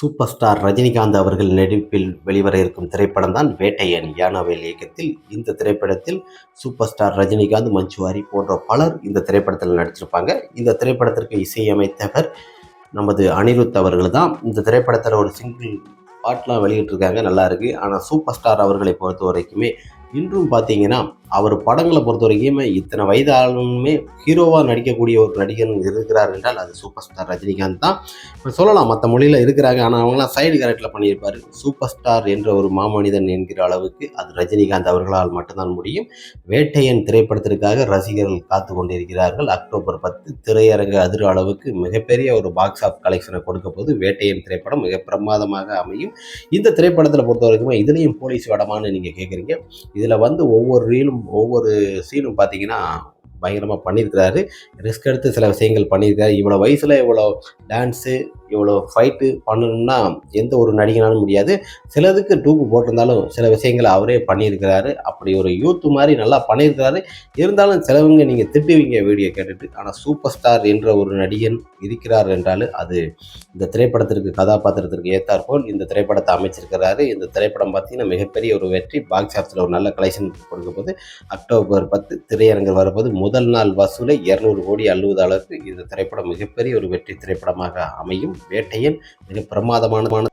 Super star Rajinikanth அவர்கள் நடிப்பில் வெளிவர இருக்கும் திரைப்படம் தான் வேட்டையன் யானாவேல் இயக்கத்தில். இந்த திரைப்படத்தில் சூப்பர் ஸ்டார் ரஜினிகாந்த் மஞ்சுவாரி போன்ற பலர் இந்த திரைப்படத்தில் நடிச்சிருப்பாங்க. இந்த திரைப்படத்திற்கு இசையமைத்தவர் நமது அனிருத் அவர்கள் தான். இந்த திரைப்படத்தில் ஒரு சிங்கிள் பாட்லாம் வெளியிட்டிருக்காங்க. நல்லா இருக்குது ஆனால் சூப்பர் ஸ்டார் அவர்களை பொறுத்த வரைக்குமே இன்றும் பார்த்தீங்கன்னா அவர் படங்களை பொறுத்த வரைக்குமே இத்தனை வயதாலுமே ஹீரோவாக நடிக்கக்கூடிய ஒரு நடிகர் இருக்கிறார் என்றால் அது சூப்பர் ஸ்டார் ரஜினிகாந்த் தான். இப்போ சொல்லலாம் மற்ற மொழியில் இருக்கிறாங்க. ஆனால் அவங்களாம் சைடு கேரக்டரில் பண்ணியிருப்பார். சூப்பர் ஸ்டார் என்ற ஒரு மாமனிதன் என்கிற அளவுக்கு அது ரஜினிகாந்த் அவர்களால் மட்டும்தான் முடியும். வேட்டையன் திரைப்படத்திற்காக ரசிகர்கள் காத்து கொண்டிருக்கிறார்கள். அக்டோபர் பத்து திரையரங்கு அதிர அளவுக்கு மிகப்பெரிய ஒரு பாக்ஸ் ஆஃப் கலெக்ஷனை கொடுக்க போது வேட்டையன் திரைப்படம் மிக பிரமாதமாக அமையும். இந்த திரைப்படத்தில் பொறுத்த வரைக்குமே இதுலேயும் போலீஸ் வடமான்னு நீங்கள் கேட்குறீங்க இதில் வந்து ஒவ்வொரு ரீலும் ஒவ்வொரு சீனும் பார்த்தீங்கன்னா பயங்கரமாக பண்ணியிருக்கிறாரு. ரிஸ்க் எடுத்து சில விஷயங்கள் பண்ணியிருக்காரு. இவ்வளோ வயசில் இவ்வளோ டான்ஸு இவ்வளோ ஃபைட்டு பண்ணணும்னா எந்த ஒரு நடிகனாலும் முடியாது. சிலதுக்கு டூப்பு போட்டிருந்தாலும் சில விஷயங்களை அவரே பண்ணியிருக்கிறாரு. அப்படி ஒரு யூத் மாதிரி நல்லா பண்ணியிருக்கிறாரு. இருந்தாலும் சிலவங்க நீங்கள் திட்டுவீங்க வீடியோ கேட்டுட்டு. ஆனால் சூப்பர் ஸ்டார் என்ற ஒரு நடிகன் இருக்கிறார் என்றாலும் அது இந்த திரைப்படத்திற்கு கதாபாத்திரத்திற்கு ஏற்றாற்போல் இந்த திரைப்படத்தை அமைச்சிருக்கிறாரு. இந்த திரைப்படம் பார்த்தீங்கன்னா மிகப்பெரிய ஒரு வெற்றி பாக்ஸ் ஆஃபீஸில் ஒரு நல்ல கலெக்ஷன் கொடுக்க போது அக்டோபர் பத்து திரையரங்கில் வரும்போது முதல் நாள் வசூலை இரநூறு கோடி அள்ளுவது அளவுக்கு இந்த திரைப்படம் மிகப்பெரிய ஒரு வெற்றி திரைப்படமாக அமையும். வேட்டையன் மிக பிரமாதமான